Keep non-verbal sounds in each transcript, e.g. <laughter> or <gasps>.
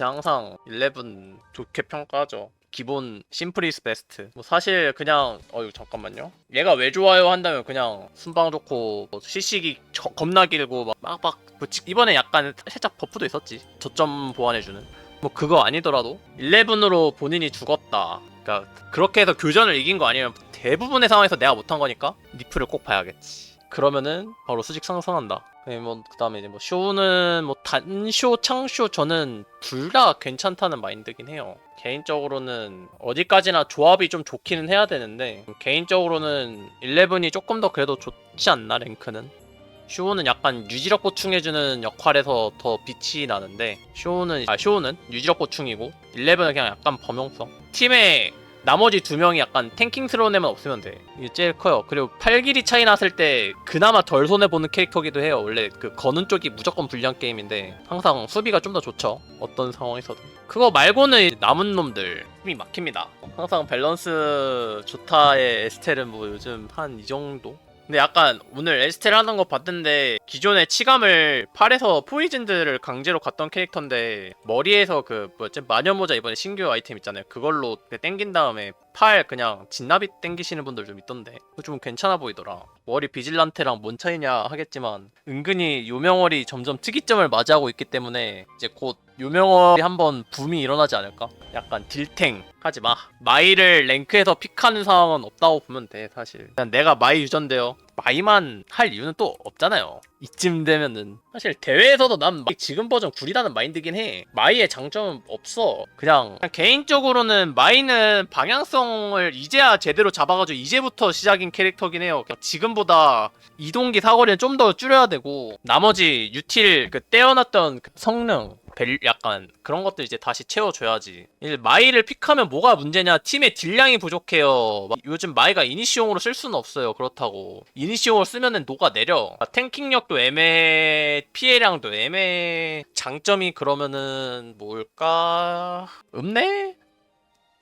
제가 항상 11 좋게 평가하죠. 기본 심플 이스 베스트. 뭐 사실 그냥 어유 잠깐만요. 얘가 왜 좋아요 한다면 그냥 순방 좋고 뭐 CC기 저- 겁나 길고 막 지- 이번에 약간 살짝 버프도 있었지. 저점 보완해주는. 뭐 그거 아니더라도 11으로 본인이 죽었다. 그러니까 그렇게 해서 교전을 이긴 거 아니면 대부분의 상황에서 내가 못한 거니까 니프를 꼭 봐야겠지. 그러면은 바로 수직 상승한다. 네, 뭐 그다음에 이제 뭐 쇼는 뭐 단쇼, 창쇼 저는 둘 다 괜찮다는 마인드긴 해요. 개인적으로는 어디까지나 조합이 좀 좋기는 해야 되는데 개인적으로는 11이 조금 더 그래도 좋지 않나 랭크는. 쇼는 약간 유지력 보충해주는 역할에서 더 빛이 나는데 쇼는 아 쇼는 유지력 보충이고 11은 그냥 약간 범용성. 팀에 나머지 두 명이 약간 탱킹스러운 애만 없으면 돼. 이게 제일 커요. 그리고 팔 길이 차이 났을 때 그나마 덜 손해 보는 캐릭터기도 해요. 원래 그 거는 쪽이 무조건 불리한 게임인데 항상 수비가 좀 더 좋죠. 어떤 상황에서든. 그거 말고는 남은 놈들 힘이 막힙니다. 항상 밸런스 좋다의 에스텔은 뭐 요즘 한 이 정도. 근데 약간 오늘 에스텔 하는 거 봤는데 기존의 치감을 팔에서 포이즌들을 강제로 갔던 캐릭터인데 머리에서 그 뭐였지? 마녀모자 이번에 신규 아이템 있잖아요. 그걸로 땡긴 다음에 팔 그냥 진나비 땡기시는 분들 좀 있던데 좀 괜찮아 보이더라. 머리 비질란테랑 뭔 차이냐 하겠지만 은근히 요명월이 점점 특이점을 맞이하고 있기 때문에 이제 곧 요명월이 한번 붐이 일어나지 않을까? 약간 딜탱 하지 마. 마이를 랭크에서 픽하는 상황은 없다고 보면 돼 사실. 그냥 내가 마이 유전데요. 마이만 할 이유는 또 없잖아요. 이쯤 되면은 사실 대회에서도 난 지금 버전 구리다는 마인드긴 해. 마이의 장점은 없어. 그냥, 그냥 개인적으로는 마이는 방향성을 이제야 제대로 잡아가지고 이제부터 시작인 캐릭터긴 해요. 그냥 지금보다 이동기 사거리는 좀 더 줄여야 되고 나머지 유틸 그 떼어놨던 그 성능 벨 약간 그런 것들 이제 다시 채워줘야지. 이제 마이를 픽하면 뭐가 문제냐? 팀의 딜량이 부족해요. 막 요즘 마이가 이니시용으로 쓸 수는 없어요. 그렇다고 이니시용으로 쓰면은 녹아 내려. 아, 탱킹력도 애매해, 피해량도 애매해. 장점이 그러면은 뭘까? 없네?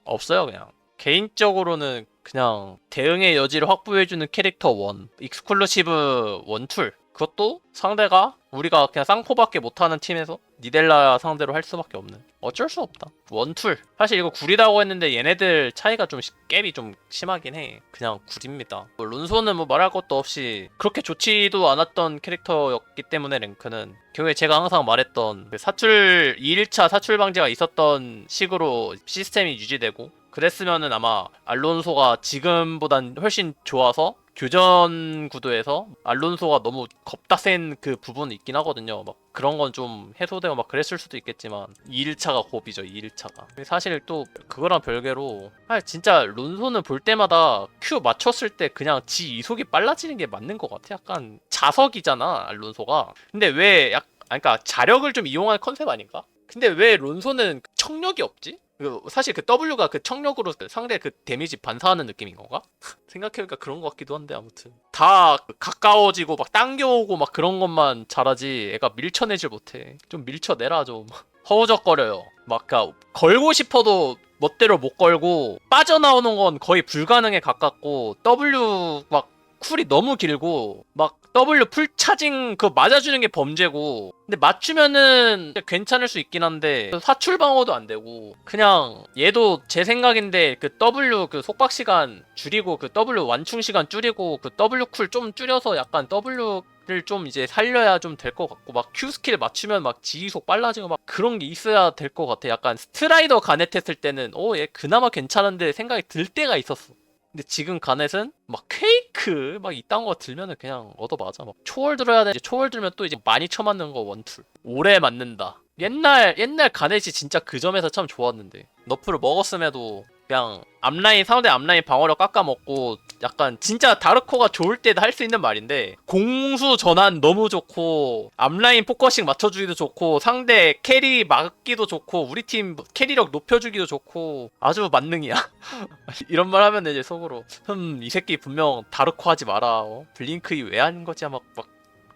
없어요 그냥. 개인적으로는 그냥 대응의 여지를 확보해주는 캐릭터 원 익스클루시브 원툴 그것도 상대가 우리가 그냥 쌍코밖에 못하는 팀에서 니델라 상대로 할 수밖에 없는. 어쩔 수 없다. 원툴. 사실 이거 구리다고 했는데 얘네들 차이가 좀 시- 갭이 좀 심하긴 해. 그냥 구립니다. 뭐 룬소는 뭐 말할 것도 없이 그렇게 좋지도 않았던 캐릭터였기 때문에 랭크는. 결국에 제가 항상 말했던 그 사출 2일차 사출 방지가 있었던 식으로 시스템이 유지되고 그랬으면은 아마 알론소가 지금보단 훨씬 좋아서 교전 구도에서 알론소가 너무 겁다 센 그 부분이 있긴 하거든요. 막 그런 건 좀 해소되고 막 그랬을 수도 있겠지만 2일차가 고비죠. 2일차가. 사실 또 그거랑 별개로 아 진짜 론소는 볼 때마다 Q 맞췄을 때 그냥 지 이속이 빨라지는 게 맞는 것 같아. 약간 자석이잖아 알론소가. 근데 왜 약, 아니, 그러니까 자력을 좀 이용한 컨셉 아닌가? 근데 왜 론소는 청력이 없지? 그 사실 그 W가 그 청력으로 그 상대 그 데미지 반사하는 느낌인 건가? <laughs> 생각해보니까 그런 것 같기도 한데 아무튼 다 가까워지고 막 당겨오고 막 그런 것만 잘하지 애가 밀쳐내질 못해 좀 밀쳐내라 좀 <laughs> 허우적거려요 막 걸고 싶어도 멋대로 못 걸고 빠져나오는 건 거의 불가능에 가깝고 W 막 쿨이 너무 길고 막 W 풀 차징 그 맞아주는 게 범죄고 근데 맞추면은 괜찮을 수 있긴 한데 사출 방어도 안 되고 그냥 얘도 제 생각인데 그 W 그 속박 시간 줄이고 그 W 완충 시간 줄이고 그 W 쿨 좀 줄여서 약간 W 를좀 이제 살려야 좀 될 것 같고 막 Q 스킬 맞추면 막 지휘속 빨라지고 막 그런 게 있어야 될 것 같아. 약간 스트라이더 가넷 했을 때는 어 얘 그나마 괜찮은데 생각이 들 때가 있었어. 근데 지금 가넷은 막 퀘이크 막 이딴 거 들면은 그냥 얻어맞아. 막 초월 들어야 돼. 초월 들면 또 이제 많이 쳐맞는 거 원툴 오래 맞는다. 옛날 옛날 가넷이 진짜 그 점에서 참 좋았는데. 너프를 먹었음에도 그냥 앞라인 상대 앞라인 방어력 깎아먹고 약간 진짜 다르코가 좋을 때도 할수 있는 말인데 공수 전환 너무 좋고 앞라인 포커싱 맞춰주기도 좋고 상대 캐리 막기도 좋고 우리 팀 캐리력 높여주기도 좋고 아주 만능이야. <laughs> 이런 말 하면 이제 속으로 흠 이 새끼 분명 다르코 하지 마라. 어? 블링크이 왜 하는 거지? 막 막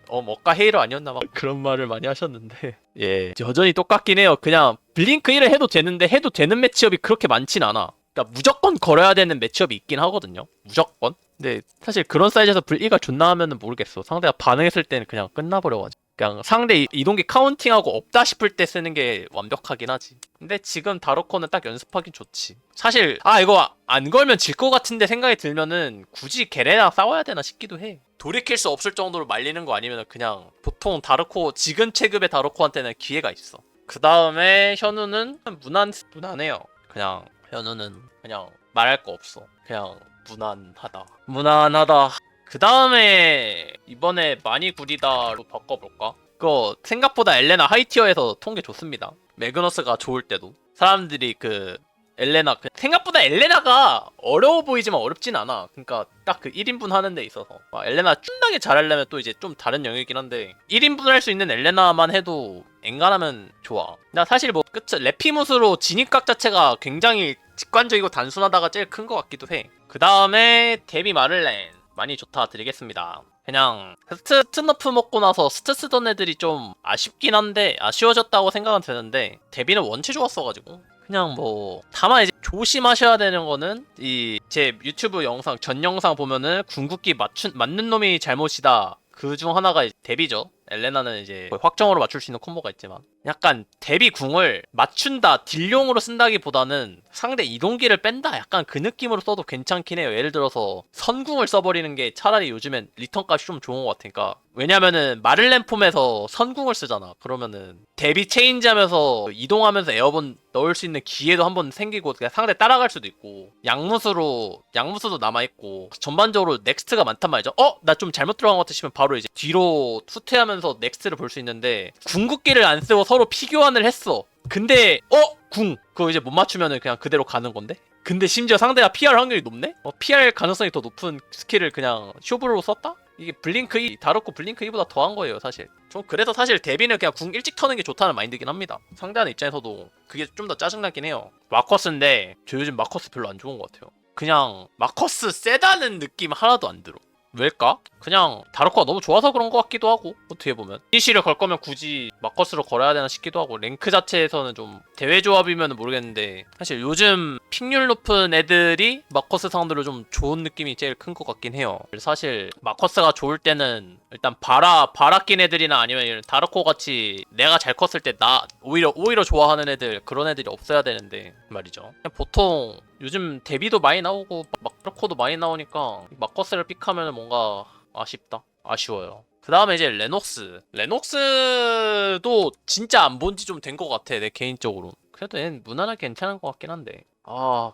어, 뭐까 헤이러 아니었나? 막 그런 말을 많이 하셨는데. 예 여전히 똑같긴 해요. 그냥 블링크 1을 해도 되는데 해도 되는 매치업이 그렇게 많진 않아 그러니까 무조건 걸어야 되는 매치업이 있긴 하거든요 무조건 근데 사실 그런 사이즈에서 불 1가 존나 하면은 모르겠어 상대가 반응했을 때는 그냥 끝나버려가지고 그냥 상대 이- 이동기 카운팅하고 없다 싶을 때 쓰는 게 완벽하긴 하지. 근데 지금 다로코는 딱 연습하기 좋지. 사실 아 이거 안 걸면 질 것 같은데 생각이 들면은 굳이 걔네랑 싸워야 되나 싶기도 해. 돌이킬 수 없을 정도로 말리는 거 아니면 그냥 보통 다르코 지금 체급의 다르코한테는 기회가 있어. 그 다음에 현우는 무난 무난해요. 그냥 현우는 그냥 말할 거 없어. 그냥 무난하다. 무난하다. 그 다음에 이번에 많이 구리다로 바꿔볼까? 그거 생각보다 엘레나 하이티어에서 통계 좋습니다. 매그너스가 좋을 때도 사람들이 그 엘레나 그 생각보다 엘레나가 어려워 보이지만 어렵진 않아. 그러니까 딱 그 1인분 하는 데 있어서 막 엘레나 쭌하게 잘하려면 또 이제 좀 다른 영역이긴 한데 1인분 할 수 있는 엘레나만 해도 엔간하면 좋아. 나 사실 뭐 끝 레피무스로 진입각 자체가 굉장히 직관적이고 단순하다가 제일 큰 것 같기도 해. 그 다음에 데비 마를렌 많이 좋다 드리겠습니다. 그냥 스트, 스너프 먹고 나서 스트 쓰던 애들이 좀 아쉽긴 한데 아쉬워졌다고 생각은 드는데 데비는 원체 좋았어가지고 그냥 뭐 다만 이제 조심하셔야 되는 거는 이 제 유튜브 영상 전 영상 보면은 궁극기 맞춘 맞는 놈이 잘못이다. 그 중 하나가 데비죠. 엘레나는 이제 확정으로 맞출 수 있는 콤보가 있지만. 약간 데비 궁을 맞춘다 딜용으로 쓴다기보다는 상대 이동기를 뺀다. 약간 그 느낌으로 써도 괜찮긴 해요. 예를 들어서 선궁을 써버리는 게 차라리 요즘엔 리턴 값이 좀 좋은 것 같으니까. 왜냐면은 마를렌 폼에서 선궁을 쓰잖아. 그러면은 데비 체인지 하면서 이동하면서 에어본 넣을 수 있는 기회도 한번 생기고 그냥 상대 따라갈 수도 있고 양무수로 양무수도 남아 있고 전반적으로 넥스트가 많단 말이죠 어? 나 좀 잘못 들어간 것 싶으면 바로 이제 뒤로 후퇴하면서 넥스트를 볼 수 있는데 궁극기를 안 쓰고 서로 피교환을 했어 근데 어? 궁 그거 이제 못 맞추면은 그냥 그대로 가는 건데 근데 심지어 상대가 피할 확률이 높네? 어, 피할 가능성이 더 높은 스킬을 그냥 쇼브로 썼다? 이게 블링크 2, 다르코 블링크 2보다 더한 거예요, 사실. 좀 그래서 사실 데뷔는 그냥 궁 일찍 터는 게 좋다는 마인드긴 합니다. 상대하는 입장에서도 그게 좀 더 짜증나긴 해요. 마커스인데 저 요즘 마커스 별로 안 좋은 것 같아요. 그냥 마커스 세다는 느낌 하나도 안 들어. 왜일까? 그냥 다르코가 너무 좋아서 그런 것 같기도 하고 어떻게 보면. 이시를 걸 거면 굳이 마커스로 걸어야 되나 싶기도 하고 랭크 자체에서는 좀 대회 조합이면 모르겠는데 사실 요즘 픽률 높은 애들이 마커스 상대로 좀 좋은 느낌이 제일 큰 것 같긴 해요. 사실 마커스가 좋을 때는 일단 바라 바라 낀 애들이나 아니면 다르코 같이 내가 잘 컸을 때 나 오히려 오히려 좋아하는 애들 그런 애들이 없어야 되는데 말이죠. 보통 요즘 데뷔도 많이 나오고 마크로코도 많이 나오니까 마커스를 픽하면 뭔가 아쉽다 아쉬워요. 그 다음에 이제 레녹스. 레녹스도 진짜 안 본 지 좀 된 것 같아 내 개인적으로. 그래도 얘는 무난하게 괜찮은 것 같긴 한데. 아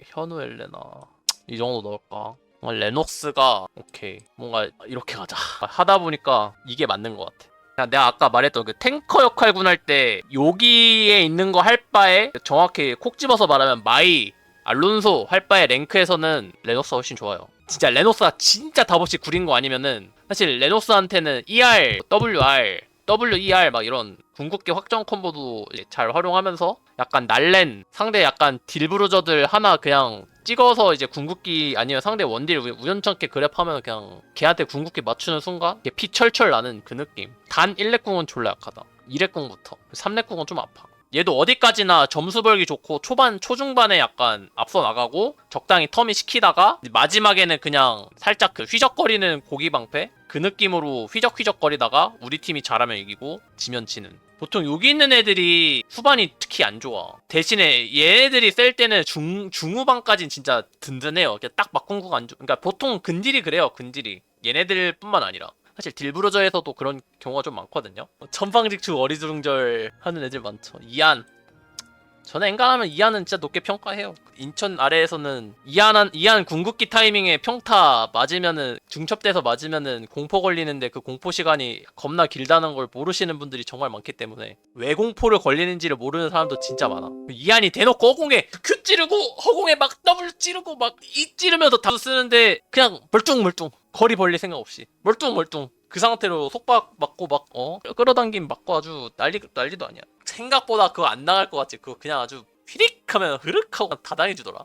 현우 엘레나. 이 정도 넣을까? 레녹스가 오케이. 뭔가 이렇게 가자. 하다 보니까 이게 맞는 것 같아 그냥 내가 아까 말했던 그 탱커 역할군 할 때 여기에 있는 거 할 바에 정확히 콕 집어서 말하면 마이 알론소 할 바에 랭크에서는 레녹스가 훨씬 좋아요. 진짜 레녹스가 진짜 답없이 구린 거 아니면은 사실 레녹스한테는 ER, WR, WER 막 이런 궁극기 확정 콤보도 잘 활용하면서 약간 날랜 상대 약간 딜브루저들 하나 그냥 찍어서 이제 궁극기 아니면 상대 원딜 우- 우연찮게 그랩하면 그냥 걔한테 궁극기 맞추는 순간 피 철철 나는 그 느낌. 단 1렙궁은 졸라 약하다. 2렙궁부터. 3렙궁은 좀 아파. 얘도 어디까지나 점수 벌기 좋고 초반 초중반에 약간 앞서 나가고 적당히 터미 시키다가 마지막에는 그냥 살짝 그 휘적거리는 고기 방패? 그 느낌으로 휘적휘적거리다가 우리 팀이 잘하면 이기고 지면 지는 보통 여기 있는 애들이 후반이 특히 안 좋아 대신에 얘네들이 셀 때는 중 중후반까진 진짜 든든해요 딱 막공구가 안 좋. 그러니까 보통 근딜이 그래요 근딜이 얘네들 뿐만 아니라 사실 딜브로저에서도 그런 경우가 좀 많거든요. 천방직축 어리둥절 하는 애들 많죠. 이안. 저는 엔간하면 이안은 진짜 높게 평가해요. 인천 아래에서는 이안한 이안 궁극기 타이밍에 평타 맞으면은 중첩돼서 맞으면은 공포 걸리는데 그 공포 시간이 겁나 길다는 걸 모르시는 분들이 정말 많기 때문에 왜 공포를 걸리는지를 모르는 사람도 진짜 많아. 이안이 대놓고 허공에 큐 찌르고 허공에 막 더블 찌르고 막 이 찌르면서 다 쓰는데 그냥 멀뚱멀뚱 거리 벌릴 생각 없이 멀뚱멀뚱 그 상태로 속박 맞고 막 어 끌어당김 맞고 아주 난리 난리도 아니야. 생각보다 그거 안 나갈 것 같지. 그거 그냥 아주 휘릭 하면 흐르하고 다 당해주더라.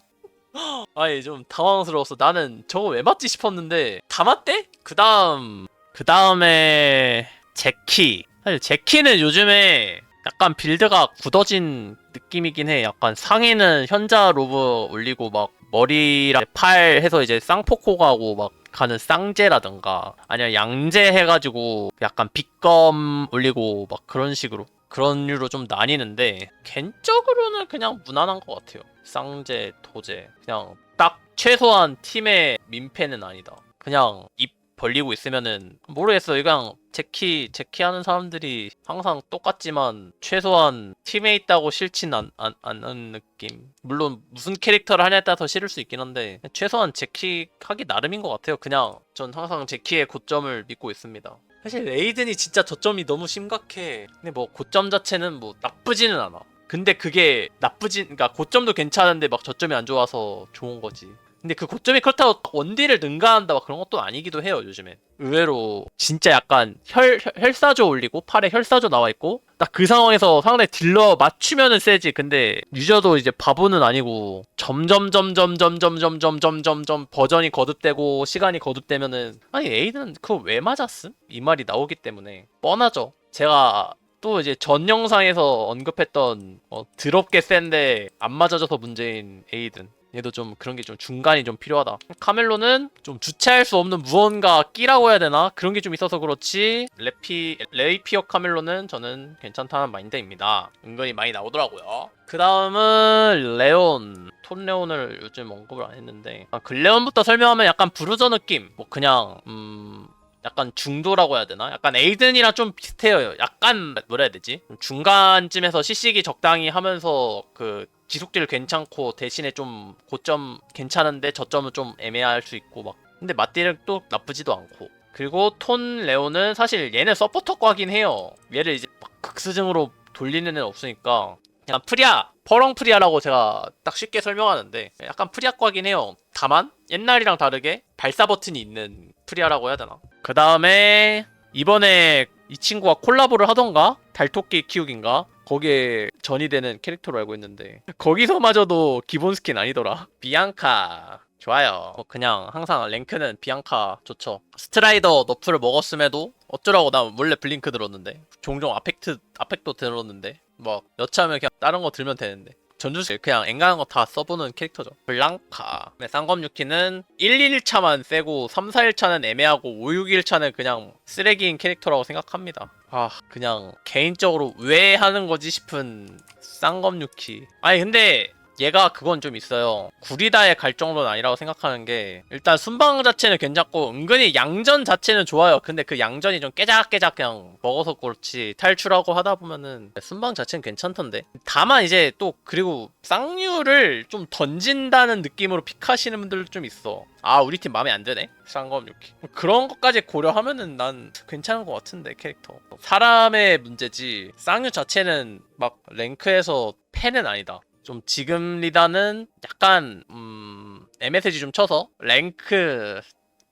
<gasps> 아니 좀 당황스러웠어. 나는 저거 왜 맞지 싶었는데 다 맞대? 그 다음 그 다음에 제키. 사실 제키는 요즘에 약간 빌드가 굳어진 느낌이긴 해. 약간 상의는 현자 로브 올리고 막 머리랑 팔 해서 이제 쌍포코 가고 막 하는 쌍제라든가 아니면 양제 해가지고 약간 빗검 올리고 막 그런 식으로 그런 류로 좀 나뉘는데 개인적으로는 그냥 무난한 것 같아요. 쌍제, 도제 그냥 딱 최소한 팀의 민폐는 아니다. 그냥 입 벌리고 있으면은 모르겠어요. 그냥 제키 제키 하는 사람들이 항상 똑같지만 최소한 팀에 있다고 싫진 않, 않, 않은 느낌. 물론 무슨 캐릭터를 하냐에 따라서 싫을 수 있긴 한데 최소한 제키 하기 나름인 것 같아요. 그냥 전 항상 제키의 고점을 믿고 있습니다. 사실 레이든이 진짜 저점이 너무 심각해. 근데 뭐 고점 자체는 뭐 나쁘지는 않아. 근데 그게 나쁘진, 그러니까 고점도 괜찮은데 막 저점이 안 좋아서 좋은 거지. 근데 그 고점이 그렇다고 원딜을 능가한다 막 그런 것도 아니기도 해요 요즘엔. 의외로 진짜 약간 혈, 혈- 혈 사조 올리고 팔에 혈사조 나와 있고 딱 그 상황에서 상대 딜러 맞추면은 세지. 근데 유저도 이제 바보는 아니고 점점 점점 점점 점점 점점 점 버전이 거듭되고 시간이 거듭되면은 아니 에이드는 그거 왜 맞았음? 이 말이 나오기 때문에 뻔하죠. 제가 또 이제 전 영상에서 언급했던 어, 더럽게 센데 안 맞아져서 문제인 에이든 얘도 좀 그런 게 좀 중간이 좀 필요하다. 카멜로는 좀 주체할 수 없는 무언가 끼라고 해야 되나? 그런 게 좀 있어서 그렇지. 레피 레이피어 카멜로는 저는 괜찮다는 마인드입니다. 은근히 많이 나오더라고요. 그 다음은 레온. 톤 레온을 요즘 언급을 안 했는데 아, 글레온부터 설명하면 약간 부르저 느낌. 뭐 그냥 음 약간 중도라고 해야 되나? 약간 에이든이랑 좀 비슷해요. 약간 뭐라 해야 되지? 중간쯤에서 시식이 적당히 하면서 그 지속질 괜찮고 대신에 좀 고점 괜찮은데 저점은 좀 애매할 수 있고 막. 근데 또 나쁘지도 않고. 그리고 톤 레오는 사실 얘는 서포터과긴 해요. 얘를 이제 막 극스증으로 돌리는 애는 없으니까 그냥 프리아, 퍼렁 프리아라고 제가 딱 쉽게 설명하는데 약간 프리아과긴 해요. 다만 옛날이랑 다르게 발사 버튼이 있는 프리아라고 해야 되나? 그 다음에 이번에 이 친구가 콜라보를 하던가 달토끼 키우기인가 거기에 전이 되는 캐릭터로 알고 있는데 거기서마저도 기본 스킨 아니더라. 비앙카 좋아요. 뭐 그냥 항상 랭크는 비앙카 좋죠. 스트라이더 너프를 먹었음에도 어쩌라고 나 원래 블링크 들었는데 종종 아펙트 아펙도 들었는데 뭐 여차하면 그냥 다른 거 들면 되는데 전주식 그냥 앵간한 거 다 써보는 캐릭터죠. 블랑카. 네, 쌍검유키는 1, 1차만 세고 3, 4일차는 애매하고 5, 6일차는 그냥 쓰레기인 캐릭터라고 생각합니다. 아 그냥 개인적으로 왜 하는 거지 싶은 쌍검유키. 아니 근데 얘가 그건 좀 있어요. 구리다에 갈 정도는 아니라고 생각하는 게 일단 순방 자체는 괜찮고 은근히 양전 자체는 좋아요. 근데 그 양전이 좀 깨작깨작 그냥 먹어서 그렇지 탈출하고 하다 보면은 순방 자체는 괜찮던데. 다만 이제 또 그리고 쌍류를 좀 던진다는 느낌으로 픽하시는 분들 좀 있어. 아 우리 팀 마음에 안 드네. 쌍검 유키. 그런 것까지 고려하면은 난 괜찮은 것 같은데 캐릭터. 사람의 문제지 쌍류 자체는 막 랭크에서 팬은 아니다. 좀 지금 리다는 약간 음 MSG 좀 쳐서 랭크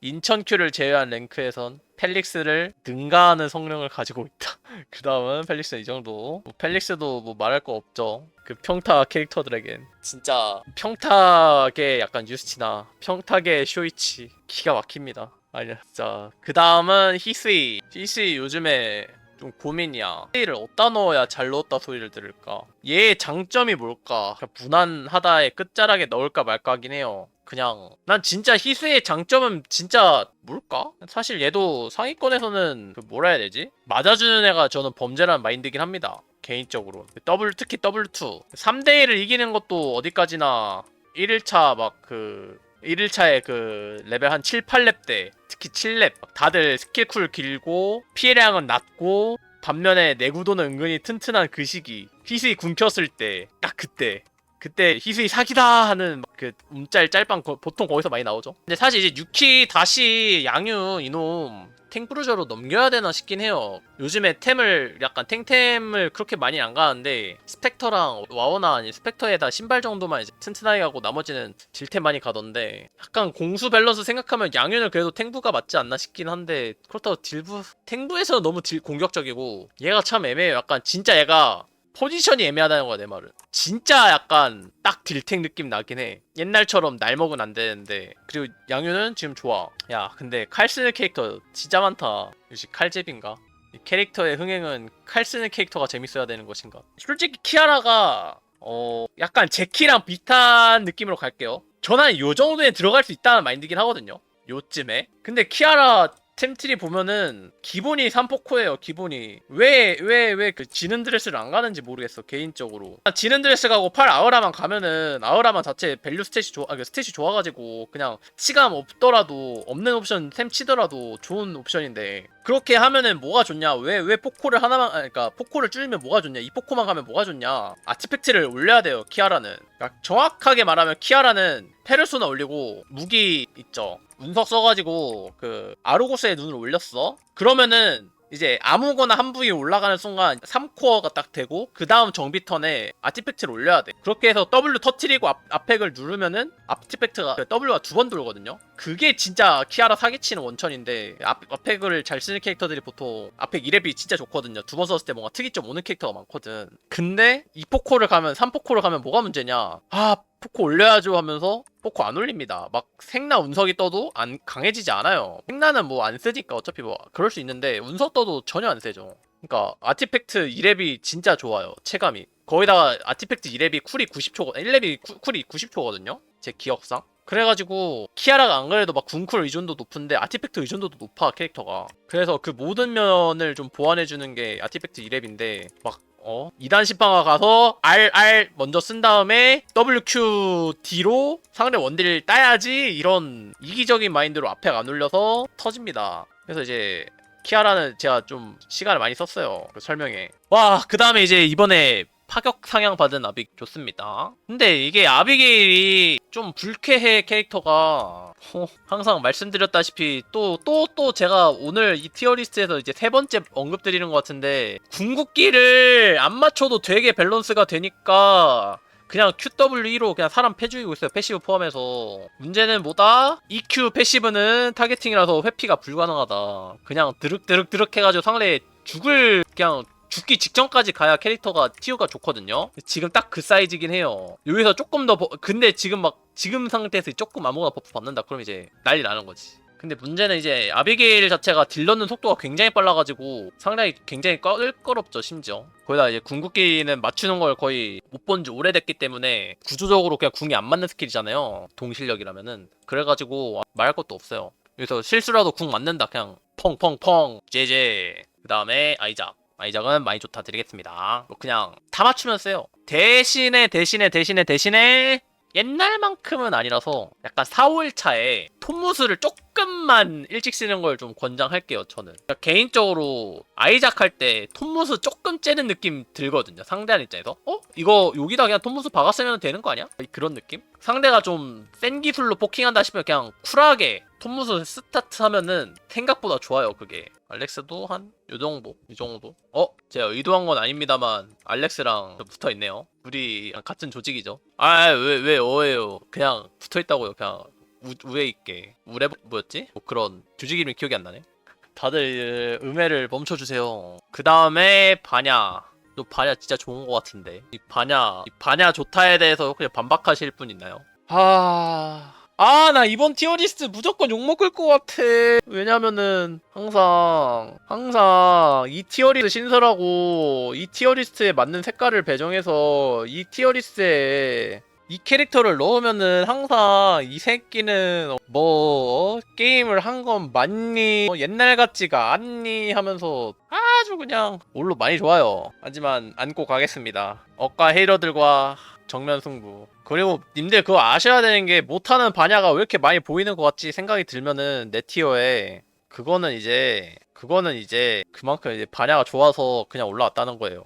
인천 큐를 제외한 랭크에선 펠릭스를 능가하는 성능을 가지고 있다. <laughs> 그 다음은 펠릭스 이 정도. 뭐 펠릭스도 뭐 말할 거 없죠. 그 평타 캐릭터들에겐 진짜 평타계 약간 유스티나 평타계 쇼이치 기가 막힙니다. 아니야 진짜. 그 다음은 히스이. 히스이 요즘에 좀 고민이야. 히스이를 어디다 넣어야 잘 넣었다 소리를 들을까? 얘의 장점이 뭘까? 그냥 무난하다의 끝자락에 넣을까 말까 하긴 해요. 그냥 난 진짜 희수의 장점은 진짜 뭘까? 사실 얘도 상위권에서는 그 뭐라 해야 되지? 맞아주는 애가 저는 범죄라는 마인드긴 합니다. 개인적으로. 더블 특히 W2 3대 1을 이기는 것도 어디까지나 1일차 막 그 1일차에 그 레벨 한 7, 8렙 때 특히 7렙 다들 스킬쿨 길고 피해량은 낮고 반면에 내구도는 은근히 튼튼한 그 시기 희수이 궁 켰을 때 딱 그때 그때 희수이 사기다 하는 그 움짤 짤방 거- 보통 거기서 많이 나오죠. 근데 사실 이제 유키 다시 양유 이놈 탱브루저로 넘겨야 되나 싶긴 해요. 요즘에 템을 약간 탱템을 그렇게 많이 안 가는데 스펙터랑 와워나 아니 스펙터에다 신발 정도만 이제 튼튼하게 가고 나머지는 딜템 많이 가던데 약간 공수 밸런스 생각하면 양유는 그래도 탱부가 맞지 않나 싶긴 한데 그렇다고 딜부 탱부에서 너무 딜 공격적이고 얘가 참 애매해요. 약간 진짜 얘가 포지션이 애매하다는 거야 내 말은. 진짜 약간 딱 딜탱 느낌 나긴 해. 옛날처럼 날 먹은 안 되는데. 그리고 양유는 지금 좋아. 야 근데 칼 쓰는 캐릭터 진짜 많다. 역시 칼제비인가? 이 캐릭터의 흥행은 칼 쓰는 캐릭터가 재밌어야 되는 것인가? 솔직히 키아라가 어 약간 제키랑 비슷한 느낌으로 갈게요. 저는 요 정도에 들어갈 수 있다는 마인드긴 하거든요. 요쯤에. 근데 키아라 템트리 보면은 기본이 3포코예요 기본이. 왜 왜 왜 그 지는 드레스를 안 가는지 모르겠어 개인적으로. 아, 지는 드레스 가고 팔 아우라만 가면은 아우라만 자체 밸류 스탯이 좋아 아, 그 스탯이 좋아가지고 그냥 치감 없더라도 없는 옵션 템 치더라도 좋은 옵션인데. 그렇게 하면은 뭐가 좋냐? 왜 왜 포코를 하나만 아, 그러니까 포코를 줄이면 뭐가 좋냐? 이 포코만 가면 뭐가 좋냐? 아티팩트를 올려야 돼요 키아라는. 그러니까 정확하게 말하면 키아라는 페르소나 올리고 무기 있죠 운석 써가지고 그 아르고스의 눈을 올렸어. 그러면은 이제 아무거나 한 부위 올라가는 순간 3코어가 딱 되고 그 다음 정비 턴에 아티팩트를 올려야 돼. 그렇게 해서 W 터트리고 앞, 앞팩을 누르면은 아티팩트가 그 W가 두 번 돌거든요. 그게 진짜 키아라 사기치는 원천인데 앞, 앞팩을 잘 쓰는 캐릭터들이 보통 앞팩 2렙이 진짜 좋거든요. 두 번 썼을 때 뭔가 특이점 오는 캐릭터가 많거든. 근데 2포코를 가면 3포코를 가면 뭐가 문제냐? 아 포코 올려야죠 하면서 포코 안 올립니다. 막 생나 운석이 떠도 안 강해지지 않아요. 생나는 뭐 안 쓰니까 어차피 뭐 그럴 수 있는데 운석 떠도 전혀 안 세죠. 그러니까 아티팩트 2렙이 진짜 좋아요. 체감이. 거기다가 아티팩트 2렙이 쿨이 90초, 1렙이 쿠- 쿨이 90초거든요. 제 기억상. 그래가지고 키아라가 안 그래도 막 군쿨 의존도 높은데 아티팩트 의존도도 높아 캐릭터가. 그래서 그 모든 면을 좀 보완해주는 게 아티팩트 2렙인데 막 어? 2단 신방아 가서 R, R 먼저 쓴 다음에 WQ D로 상대 원딜 따야지 이런 이기적인 마인드로 앞에 안 올려서 터집니다. 그래서 이제 키아라는 제가 좀 시간을 많이 썼어요. 그 설명에. 와, 그 다음에 이제 이번에 파격 상향 받은 아빅 좋습니다. 근데 이게 아비게일이 좀 불쾌해 캐릭터가 어, 항상 말씀드렸다시피 또또 또 제가 오늘 이 티어리스트에서 이제 세 번째 언급드리는 것 같은데 궁극기를 안 맞춰도 되게 밸런스가 되니까 그냥 QW2로 그냥 사람 패죽이고 있어요. 패시브 포함해서. 문제는 뭐다? EQ 패시브는 타겟팅이라서 회피가 불가능하다. 그냥 드륵드륵드륵 해가지고 상대 죽을 그냥 죽기 직전까지 가야 캐릭터가 티어가 좋거든요. 지금 딱 그 사이즈긴 해요. 여기서 조금 더 버- 근데 지금 막 지금 상태에서 조금 아무거나 버프 받는다. 그럼 이제 난리 나는 거지. 근데 문제는 이제 아비게일 자체가 딜 넣는 속도가 굉장히 빨라가지고 상당히 굉장히 껄끄럽죠 심지어 거기다 이제 궁극기는 맞추는 걸 거의 못 본 지 오래됐기 때문에 구조적으로 그냥 궁이 안 맞는 스킬이잖아요 동실력이라면은 그래가지고 말할 것도 없어요 그래서 실수라도 궁 맞는다 그냥 펑펑펑 제제 그 다음에 아이작 아이작은 많이 좋다 드리겠습니다. 뭐 그냥 다 맞추면 세요. 대신에 대신에 대신에 대신에 옛날만큼은 아니라서 약간 4, 5일 차에 톱무스를 조금만 일찍 쓰는 걸 좀 권장할게요 저는. 그러니까 개인적으로 아이작 할 때 톱무스 조금 째는 느낌 들거든요 상대한 입장에서. 어? 이거 여기다 그냥 톱무스 박았으면 되는 거 아니야? 그런 느낌? 상대가 좀 센 기술로 포킹한다 싶으면 그냥 쿨하게 톱무스 스타트 하면은 생각보다 좋아요 그게. 알렉스도 한 요 정도? 이 정도? 어? 제가 의도한 건 아닙니다만 알렉스랑 붙어 있네요. 우리 같은 조직이죠. 아 왜 왜 어예요. 그냥 붙어 있다고요 그냥 우, 우에 있게 우레 뭐였지? 뭐 그런 조직 이름이 기억이 안 나네 다들 음해를 멈춰주세요 그 다음에 바냐 너 바냐 진짜 좋은 것 같은데 이 바냐 이 바냐 좋다에 대해서 그냥 반박하실 분 있나요? 아... 아, 나 이번 티어리스트 무조건 욕먹을 것 같아. 왜냐면은, 항상, 항상, 이 티어리스트 신설하고, 이 티어리스트에 맞는 색깔을 배정해서, 이 티어리스트에, 이 캐릭터를 넣으면은 항상 이 새끼는 뭐 어? 게임을 한 건 맞니? 어, 옛날 같지가 않니? 하면서 아주 그냥 올로 많이 좋아요. 하지만 안고 가겠습니다. 억가 헤이러들과 정면 승부. 그리고 님들 그거 아셔야 되는 게 못하는 반야가 왜 이렇게 많이 보이는 것 같지 생각이 들면은 내 티어에 그거는 이제 그거는 이제 그만큼 이제 반야가 좋아서 그냥 올라왔다는 거예요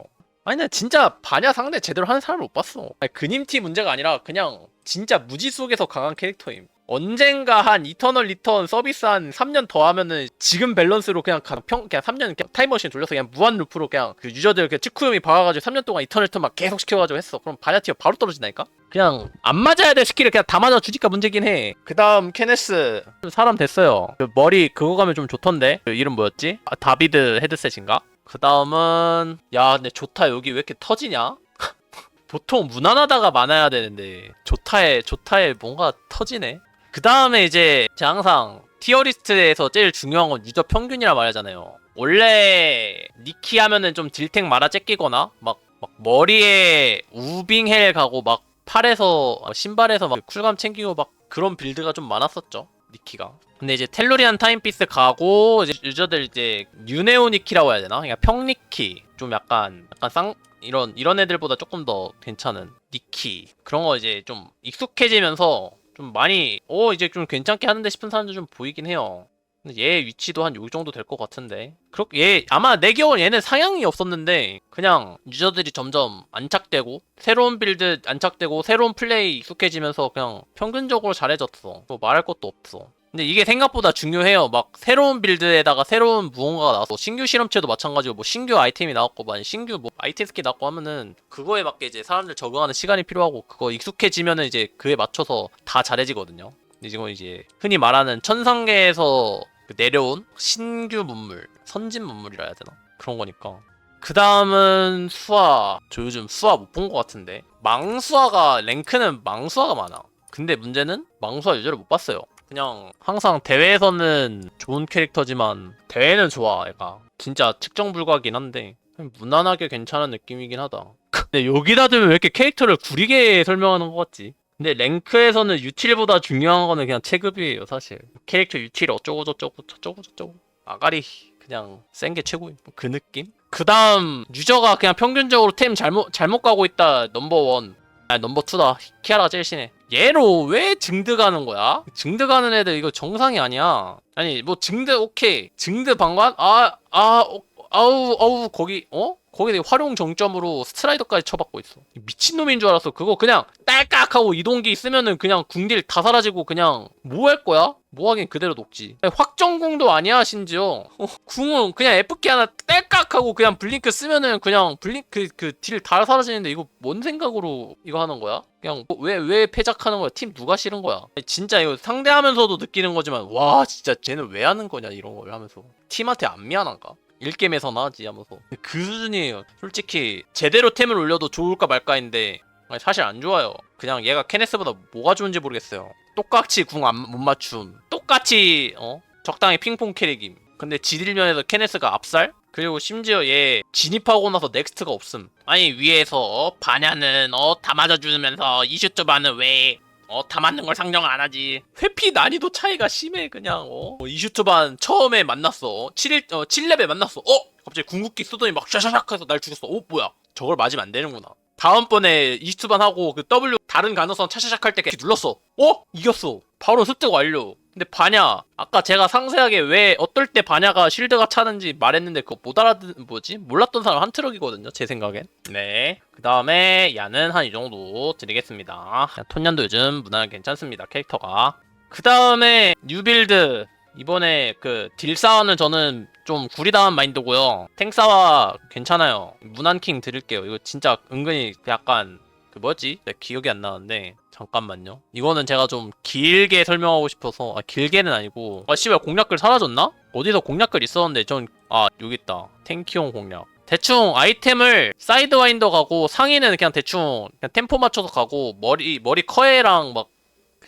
아니 근데 진짜 반야 상대 제대로 하는 사람을 못 봤어. 아니, 그님티 문제가 아니라 그냥 진짜 무지 속에서 강한 캐릭터임. 언젠가 한 이터널 리턴 서비스 한 3년 더 하면은 지금 밸런스로 그냥 가- 평 그냥 3년 그냥 타임머신 돌려서 그냥 무한 루프로 그냥 그 유저들 그 치쿠요미 박아가지고 3년 동안 이터널 리턴 막 계속 시켜가지고 했어. 그럼 반야 티어 바로 떨어진다니까? 그냥 안 맞아야 될 스킬을 그냥 다 맞아 주니까 문제긴 해 그 다음 케네스. 사람 됐어요. 그 머리 그거 가면 좀 좋던데? 그 이름 뭐였지? 아, 다비드 헤드셋인가 그 다음은 야 근데 좋다 여기 왜 이렇게 터지냐 <laughs> 보통 무난하다가 많아야 되는데 조타에 조타에 뭔가 터지네. 그 다음에 이제 제가 항상 티어리스트에서 제일 중요한 건 유저 평균이라 말하잖아요. 원래 니키 하면은 좀 딜탱 말아 째끼거나 막, 막 머리에 우빙헬 가고 막 팔에서 어, 신발에서 막 쿨감 챙기고 막 그런 빌드가 좀 많았었죠. 니키가. 근데 이제 텔로리안 타임피스 가고 이제 유저들 이제 유네오 니키라고 해야 되나? 그냥 평니키 좀 약간 약간 쌍 이런 이런 애들보다 조금 더 괜찮은 니키 그런 거 이제 좀 익숙해지면서 좀 많이 어 이제 좀 괜찮게 하는데 싶은 사람들 좀 보이긴 해요. 근데 얘 위치도 한 요 정도 될 것 같은데. 그렇게 얘 아마 내 기억은 얘는 상향이 없었는데 그냥 유저들이 점점 안착되고 새로운 빌드 안착되고 새로운 플레이 익숙해지면서 그냥 평균적으로 잘해졌어. 뭐 말할 것도 없어. 근데 이게 생각보다 중요해요. 막 새로운 빌드에다가 새로운 무언가가 나왔어. 신규 실험체도 마찬가지고 뭐 신규 아이템이 나왔고 뭐 아니 신규 뭐 아이템 스킬 나왔고 하면은 그거에 맞게 이제 사람들 적응하는 시간이 필요하고 그거 익숙해지면은 이제 그에 맞춰서 다 잘해지거든요. 지금 이제 흔히 말하는 천상계에서 그 내려온 신규 문물, 선진 문물이라 해야 되나? 그런 거니까. 그 다음은 수아. 저 요즘 수아 못 본 것 같은데. 망수아가, 랭크는 망수아가 많아. 근데 문제는 망수아 유저를 못 봤어요. 그냥 항상 대회에서는 좋은 캐릭터지만 대회는 좋아, 얘가. 진짜 측정 불가긴 한데. 무난하게 괜찮은 느낌이긴 하다. <laughs> 근데 여기다 두면 왜 이렇게 캐릭터를 구리게 설명하는 것 같지? 근데 랭크에서는 유틸보다 중요한 거는 그냥 체급이에요 사실. 캐릭터 유틸 어쩌고 저쩌고 저쩌고 저쩌고. 아가리 그냥 센 게 최고임 그 느낌? 그 다음 유저가 그냥 평균적으로 템 잘못 잘못 가고 있다 넘버원. 아 넘버 투다. 키아라가 제일 심해. 얘로 왜 증드 가는 거야? 증드 가는 애들 이거 정상이 아니야. 아니 뭐 증드 오케이. 증드 방관? 아아 어, 아우 아우 거기 어? 거기 되게 활용 정점으로 스트라이더까지 쳐받고 있어. 미친놈인 줄 알았어. 그거 그냥 딸깍 하고 이동기 쓰면은 그냥 궁딜 다 사라지고 그냥 뭐 할 거야? 뭐 하긴 그대로 녹지. 확정궁도 아니야 심지어. 어, 궁은 그냥 F키 하나 딸깍 하고 그냥 블링크 쓰면은 그냥 블링크 그딜 다 사라지는데 이거 뭔 생각으로 이거 하는 거야? 그냥 왜왜 패작하는 거야? 팀 누가 싫은 거야? 진짜 이거 상대하면서도 느끼는 거지만 와 진짜 쟤는 왜 하는 거냐 이런 걸 하면서 팀한테 안 미안한가? 1게임에서나 하지 하면서. 그 수준이에요 솔직히 제대로 템을 올려도 좋을까 말까인데 사실 안 좋아요. 그냥 얘가 케네스보다 뭐가 좋은지 모르겠어요. 똑같이 궁 못 맞춤 똑같이 어? 적당히 핑퐁 캐릭임. 근데 지딜면에서 케네스가 압살? 그리고 심지어 얘 진입하고 나서 넥스트가 없음. 아니 위에서 어, 바냐는 어 다 맞아주면서 이슈트 바는 왜 어, 다 맞는 걸 상정 안 하지. 회피 난이도 차이가 심해, 그냥, 어. 어, 이슈트반 처음에 만났어. 7일, 어, 7렙에 만났어. 어? 갑자기 궁극기 쓰더니 막 샤샤샥 해서 날 죽였어. 어, 뭐야. 저걸 맞으면 안 되는구나. 다음번에 이슈트반 하고 그 W 다른 가능성 차샤샥 할 때 눌렀어. 어? 이겼어. 바로 습득 완료. 근데 바냐 아까 제가 상세하게 왜 어떨 때 바냐가 쉴드가 차는지 말했는데 그거 못 알아듣 뭐지? 몰랐던 사람 한 트럭이거든요 제 생각엔. 네그 다음에 야는 한 이 정도 드리겠습니다. 톤년도 요즘 무난하게 괜찮습니다 캐릭터가. 그 다음에 뉴빌드. 이번에 그 딜사와는 저는 좀 구리다운 마인드고요. 탱사와 괜찮아요. 무난킹 드릴게요. 이거 진짜 은근히 약간 그 뭐였지? 네, 기억이 안 나는데 잠깐만요. 이거는 제가 좀 길게 설명하고 싶어서 아 길게는 아니고 아 씨발 공략글 사라졌나? 어디서 공략글 있었는데 전 아 여기 있다. 탱키용 공략. 대충 아이템을 사이드 와인더 가고 상의는 그냥 대충 그냥 템포 맞춰서 가고 머리 머리 커에랑 막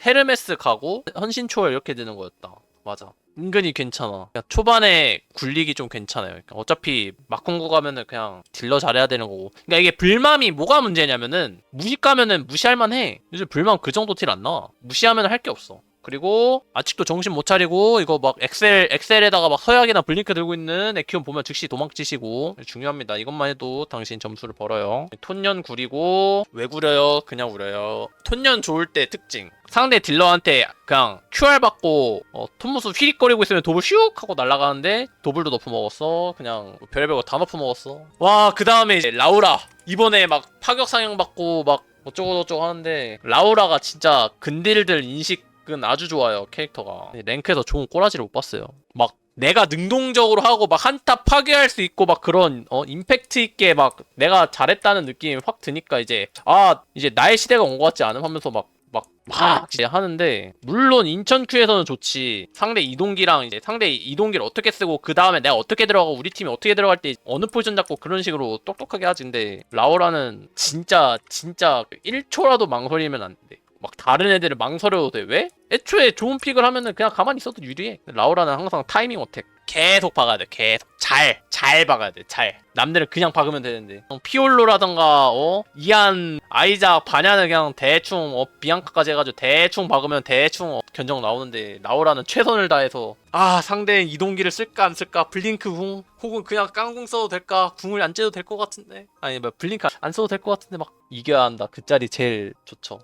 헤르메스 가고 헌신초월 이렇게 되는 거였다. 맞아. 은근히 괜찮아. 그냥 초반에 굴리기 좀 괜찮아요. 그러니까 어차피 막공구 가면은 그냥 딜러 잘해야 되는 거고. 그러니까 이게 불맘이 뭐가 문제냐면은 무시 가면은 무시할 만해. 요즘 불맘 그 정도 딜 안 나와. 무시하면 할 게 없어. 그리고 아직도 정신 못 차리고 이거 막 엑셀 엑셀에다가 막 서약이나 블링크 들고 있는 에키온 보면 즉시 도망치시고 중요합니다. 이것만 해도 당신 점수를 벌어요. 톤년 구리고 왜 구려요? 그냥 구려요. 톤년 좋을 때 특징. 상대 딜러한테 그냥 QR 받고 어, 톤무스 휘릭거리고 있으면 도블 슉 하고 날아가는데 도블도 너프 먹었어. 그냥 별별 거다 너프 먹었어. 와 그 다음에 이제 라우라 이번에 막 파격 상향 받고 막 어쩌고 저쩌고 하는데 라우라가 진짜 근딜들 인식 은 아주 좋아요 캐릭터가. 랭크에서 좋은 꼬라지를 못 봤어요. 막 내가 능동적으로 하고 막 한타 파괴할 수 있고 막 그런 어 임팩트 있게 막 내가 잘했다는 느낌이 확 드니까 이제 아 이제 나의 시대가 온 것 같지 않음 하면서 막 막 막 이제 하는데 물론 인천 큐에서는 좋지. 상대 이동기랑 이제 상대 이동기를 어떻게 쓰고 그 다음에 내가 어떻게 들어가고 우리 팀이 어떻게 들어갈 때 어느 포지션 잡고 그런 식으로 똑똑하게 하지. 근데 라오라는 진짜 진짜 1초라도 망설이면 안 돼 막 다른 애들을 망설여도 돼. 왜? 애초에 좋은 픽을 하면은 그냥 가만히 있어도 유리해. 라우라는 항상 타이밍 어택. 계속 박아야 돼 계속. 잘 잘 박아야 돼 잘. 남들은 그냥 박으면 되는데. 어, 피올로라던가 어? 이안 아이작 바냐는 그냥 대충 어 비앙카까지 해가지고 대충 박으면 대충 어, 견적 나오는데 나오라는 최선을 다해서 아 상대는 이동기를 쓸까 안 쓸까? 블링크 궁? 혹은 그냥 깡궁 써도 될까? 궁을 안 째도 될 것 같은데? 아니 뭐 블링크 안 써도 될 것 같은데 막 이겨야 한다. 그 짤이 제일 좋죠